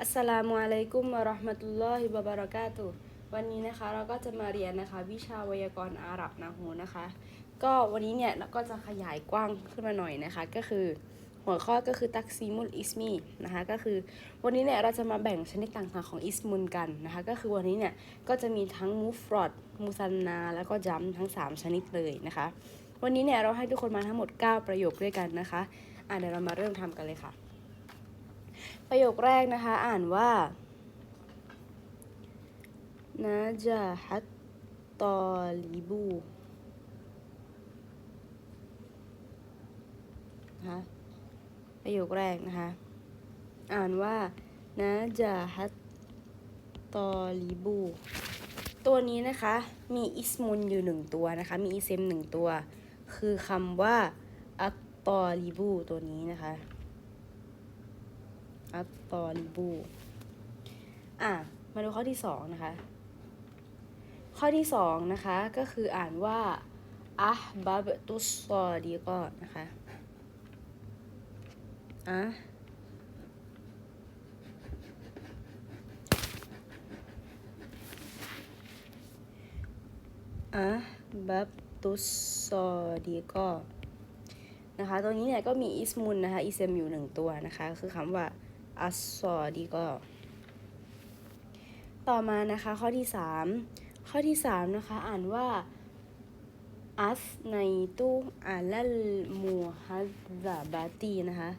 อัสสลามุอะลัยกุมวะราะห์มะตุลลอฮิวะบะเราะกาตุวันนี้นะคะเราก็จะมาเรียนนะคะวิชาไวยากรณ์อาหรับนะฮูนะคะ ก็วันนี้เนี่ยเราก็จะขยายกว้างขึ้นมาหน่อยนะคะ ก็คือหัวข้อก็คือตักซีมุลอิสมีนะคะก็คือวันนี้เนี่ยเราจะมาแบ่งชนิดต่างๆของอิสมุลกันนะคะก็คือวันนี้เนี่ยก็จะมีทั้งมูฟรอดมูซันนา แล้วก็จัมทั้ง 3 ชนิดเลยนะคะ วันนี้เนี่ยเราให้ทุกคนมาทั้งหมด 9 ประโยคด้วยกันนะคะอะเดี๋ยวเรามาเริ่มทำกันเลยค่ะ ประโยคแรกนะคะ อ่านว่านะจาฮัตตอลิบูนะคะประโยคแรกนะคะ อ่านว่านะจาฮัตตอลิบู ตัวนี้นะคะ มีอิสมุนอยู่หนึ่งตัวนะคะ มีอิเซมหนึ่งตัว คือคำว่าอัตตอลิบู ตัวนี้นะคะ ตอลิบู อะ มาดูข้อที่สองนะคะ ข้อที่สองนะคะก็คืออ่านว่าอะบับตุสซอดีก็นะคะอะอะบับตุสซอดีก็นะคะ ตัวนี้เนี่ยก็มีอิสมุนนะคะอิเซมอยู่หนึ่งตัวนะคะ คือคำว่า อัสซอดีก็ ต่อมานะคะข้อที่สามข้อที่สามนะคะ อ่านว่าอัสในตุอาลัลมูฮัซซาบาตีนะคะ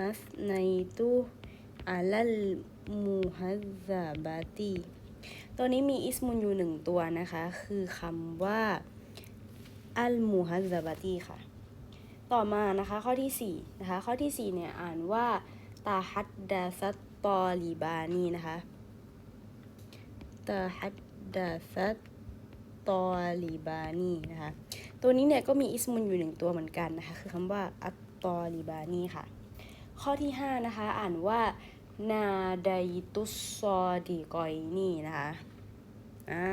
อัสในตุอาลัลมูฮัซซาบาตีตัวนี้มีอิสมุนอยู่หนึ่งตัวนะคะ คือคำว่าอัลมูฮัซซาบาตีค่ะ ต่อมานะคะข้อที่สี่นะคะข้อที่สี่เนี่ยอ่านว่า ตาฮัดดาซัตตอลีบานีนะคะตาฮัดดาซัตตอลีบานีนะคะ ตัวนี้เนี่ยก็มีอิสมุนอยู่หนึ่งตัวเหมือนกันนะคะ คือคำว่าอัตตอลีบานีค่ะ ข้อที่ห้านะคะ อ่านว่านาไดตุสซอดีกอยนีนะคะอ่า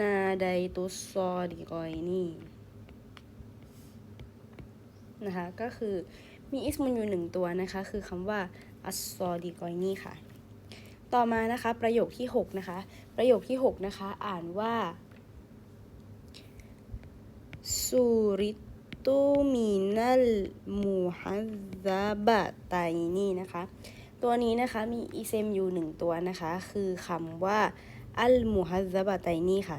นาไดตุสซอดีกอยนีนะคะ ก็คือ มีอิสมุนอยู่หนึ่งตัวนะคะ คือคำว่าอัสซอดีกอยนี่ค่ะ ต่อมานะคะประโยคที่ 6 นะคะ ประโยคที่ 6 นะคะ อ่านว่าซูริตูมินัลมูฮัซาบะไตนี่นะคะ ตัวนี้นะคะมีอิเซมอยู่หนึ่งตัวนะคะ คือคำว่าอัลมูฮัซาบะไตนี่ค่ะ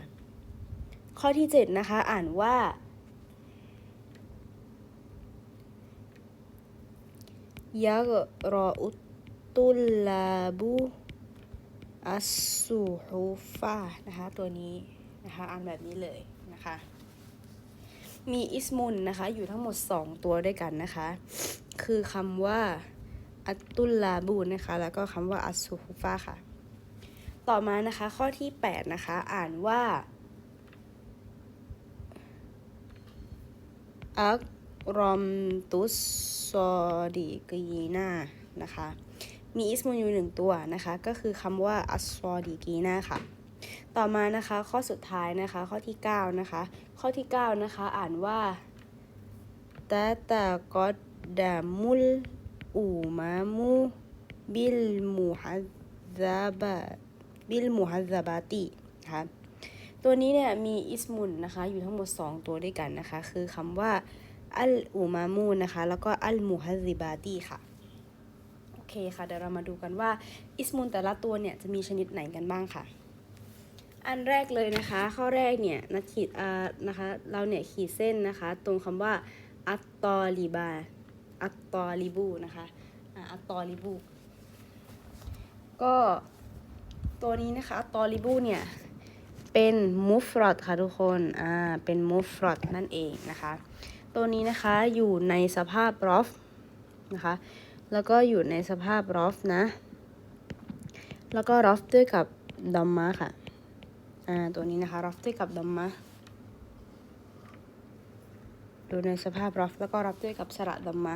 ข้อที่ 7 นะคะ อ่านว่า ยักรออุตุลลาบูอัสซูฮูฟานะคะ ตัวนี้นะคะ อ่านแบบนี้เลยนะคะ มีอิสมุนนะคะ อยู่ทั้งหมด 2 ตัวด้วยกันนะคะ คือคำว่าอัตตุลลาบูนะคะ แล้วก็คำว่าอัสซูฮูฟาค่ะ ต่อมานะคะ ข้อที่ 8 นะคะ อ่านว่าอัก รอมตุสซอดีกีนานะคะ มีอิสมุนอยู่หนึ่งตัวนะคะ ก็คือคำว่าอัสซอดีกีนาค่ะ ต่อมานะคะข้อสุดท้ายนะคะข้อที่ 9 นะคะ ข้อที่ 9 นะคะ อ่านว่าตาตากอดดามุลอูมามูบิลมูฮัซาบะบิลมูฮัซซาบาตินะคะตัวนี้เนี่ยมีอิสมุนนะคะอยู่ทั้งหมด 2 ตัวด้วยกันนะคะ คือคำว่า อัลอูมามูนะคะ แล้วก็อัลมูฮัซิบาตีค่ะ โอเคค่ะ เดี๋ยวเรามาดูกันว่า อิสมุนแต่ละตัวเนี่ยจะมีชนิดไหนกันบ้างค่ะ อันแรกเลยนะคะ ข้อแรกเนี่ยนักขีดอ่านะคะ เราเนี่ยขีดเส้นนะคะ ตรงคำว่า อัตตอลีบา อัตตอลิบูนะคะอัตตอลิบู ก็ตัวนี้นะคะ อัตตอลิบูเนี่ยเป็นมูฟรอดค่ะทุกคน อ่า เป็นมูฟรอดนั่นเองนะคะ ตัวนี้นะคะอยู่ในสภาพรอฟนะคะ แล้วก็อยู่ในสภาพรอฟนะ แล้วก็รอฟด้วยกับดัมมาค่ะ อ่า ตัวนี้นะคะรอฟด้วยกับดัมมาดูในสภาพรอฟแล้วก็รอฟด้วยกับสระดัมมา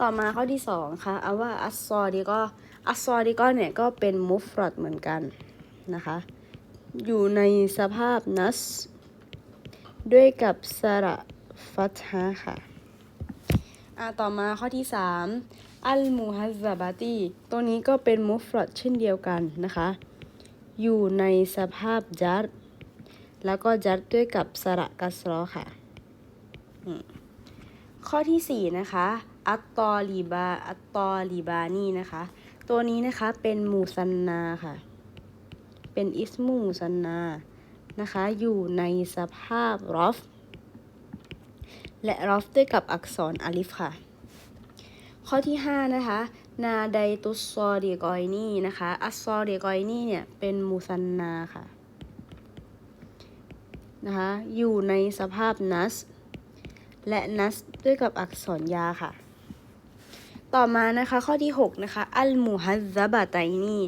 ต่อมาข้อที่สองค่ะเอาว่าอัสซอดีก็อัสซอดีก็เนี่ยก็เป็นมูฟรอดเหมือนกันนะคะ อยู่ในสภาพนัส ด้วยกับสระ ฟัตฮะค่ะอ่าต่อมาข้อที่ 3 อัลมูฮัซซาบาตีตัวนี้ก็เป็นมุฟรอดเช่นเดียวกันนะคะ อยู่ในสภาพจัดแล้วก็จัดด้วยกับสระกัสรอค่ะ ข้อที่ 4 นะคะ อัตตอลีบา อัตตอลีบานีนะคะ ตัวนี้นะคะเป็นมูซันนาค่ะ เป็นอิสมูมูซันนา นะคะ อยู่ในสภาพรอฟ และรอฟด้วยกับอักษรอาลิฟค่ะ ข้อที่ 5 นะคะ นาไดตุสซอดีกอยนี่นะคะ อัสซอดีกอยนี่เนี่ย เป็นมูซันนาค่ะ นะคะ อยู่ในสภาพนัส และนัสด้วยกับอักษรยาค่ะ ต่อมานะคะ ข้อที่ 6 นะคะ อัลมูฮัซซะบะไตนี่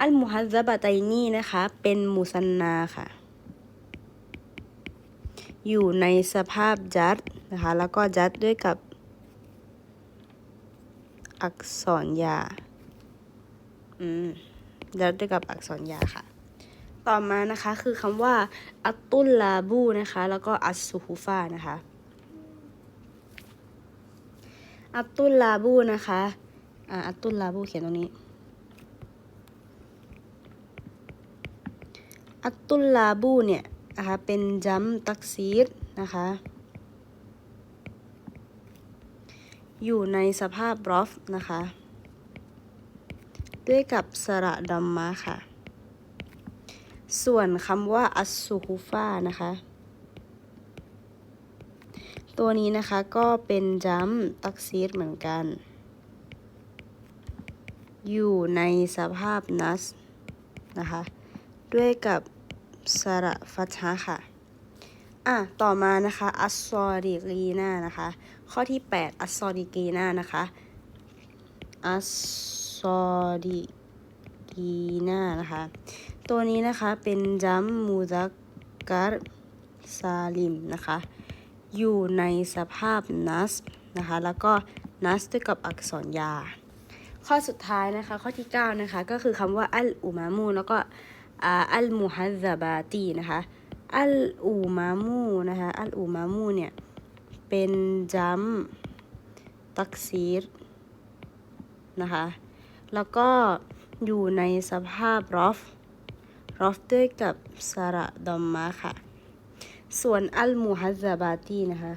อัลมูฮัซซะบะไตนี่นะคะ เป็นมูซันนาค่ะ อยู่ในสภาพจัด นะคะ แล้วก็จัดด้วยกับอักษรยา อืมจัดด้วยกับอักษรยาค่ะ ต่อมานะคะคือคำว่า อัตตุลลาบูนะคะ แล้วก็อัสซูฮูฟานะคะ อัตตุลลาบูนะคะ อ่า อัตตุลลาบูเขียนตรงนี้ อัตตุลลาบูเนี่ยนะคะ เป็นจัมตักซีดนะคะ อยู่ในสภาพรอฟนะคะ ด้วยกับสระดัมมาค่ะ ส่วนคำว่าอัสซูฮูฟานะคะ ตัวนี้นะคะก็เป็นจัมตักซีดเหมือนกัน อยู่ในสภาพนัสนะคะ ด้วยกับสระฟัชะค่ะ อะ ต่อมานะคะ อัสซอดิกีนานะคะ ข้อที่ 8 อัสซอดิกีนานะคะ อัสซอดิกีนานะคะ ตัวนี้นะคะเป็นจัมมูซักการซาลิมนะคะ อยู่ในสภาพนัสนะคะ แล้วก็นัสด้วยกับอักษรยา ข้อสุดท้ายนะคะ ข้อที่ 9 นะคะ ก็คือคำว่าอัลอุมามูแล้วก็อัลมุฮัซบาตีนะคะ อัลอูมามูนะคะ อัลอูมามูเนี่ย เป็นจัมตักซีรนะคะ แล้วก็อยู่ในสภาพรอฟรอฟด้วยกับสระดอมมาค่ะ ส่วนอัลมุฮัซบาตีนะคะ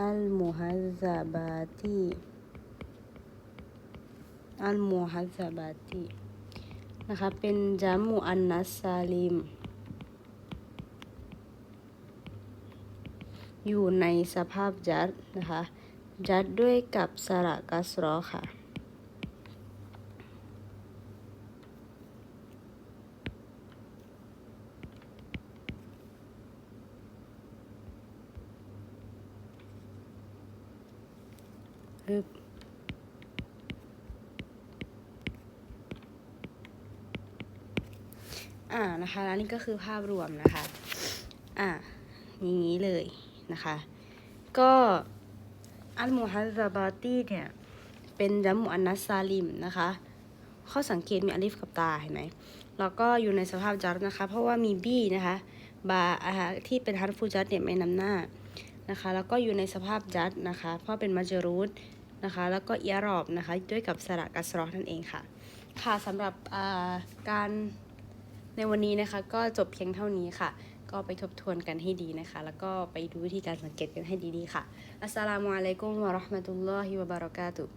อัลมุฮัซบาตีอัลมุฮัซบาตีนะคะ เป็นจัมมูอันนัสซาลิม อยู่ในสภาพจัดนะคะ จัดด้วยกับสระกัสรอค่ะ ฮึบอ่านะคะแล้วนี่ก็คือภาพรวมนะคะ อ่าอย่างนี้เลย นะคะ ก็อัลมูฮัซซาบาตีเนี่ยเป็นดัมมุอันนัสซาลิมนะคะข้อสังเกตมีอลิฟกับตาเห็นไหมแล้วก็อยู่ในสภาพจัดนะคะ เพราะว่ามีบี้นะคะบาอาที่เป็นฮัรฟูจัดเนี่ยไม่นำหน้านะคะ แล้วก็อยู่ในสภาพจัดนะคะ เพราะเป็นมัจรูดนะคะ แล้วก็เอียรอบนะคะ ด้วยกับสระกัสรอนั่นเองค่ะ ค่ะสำหรับการในวันนี้นะคะ ก็จบเพียงเท่านี้ค่ะ ก็ไปทบทวนกันให้ดีนะคะ แล้วก็ไปดูวิธีการสังเกตกันให้ดีๆค่ะ อัสสลามุอะลัยกุมวะราะห์มะตุลลอฮิวะบะเราะกาตุฮ์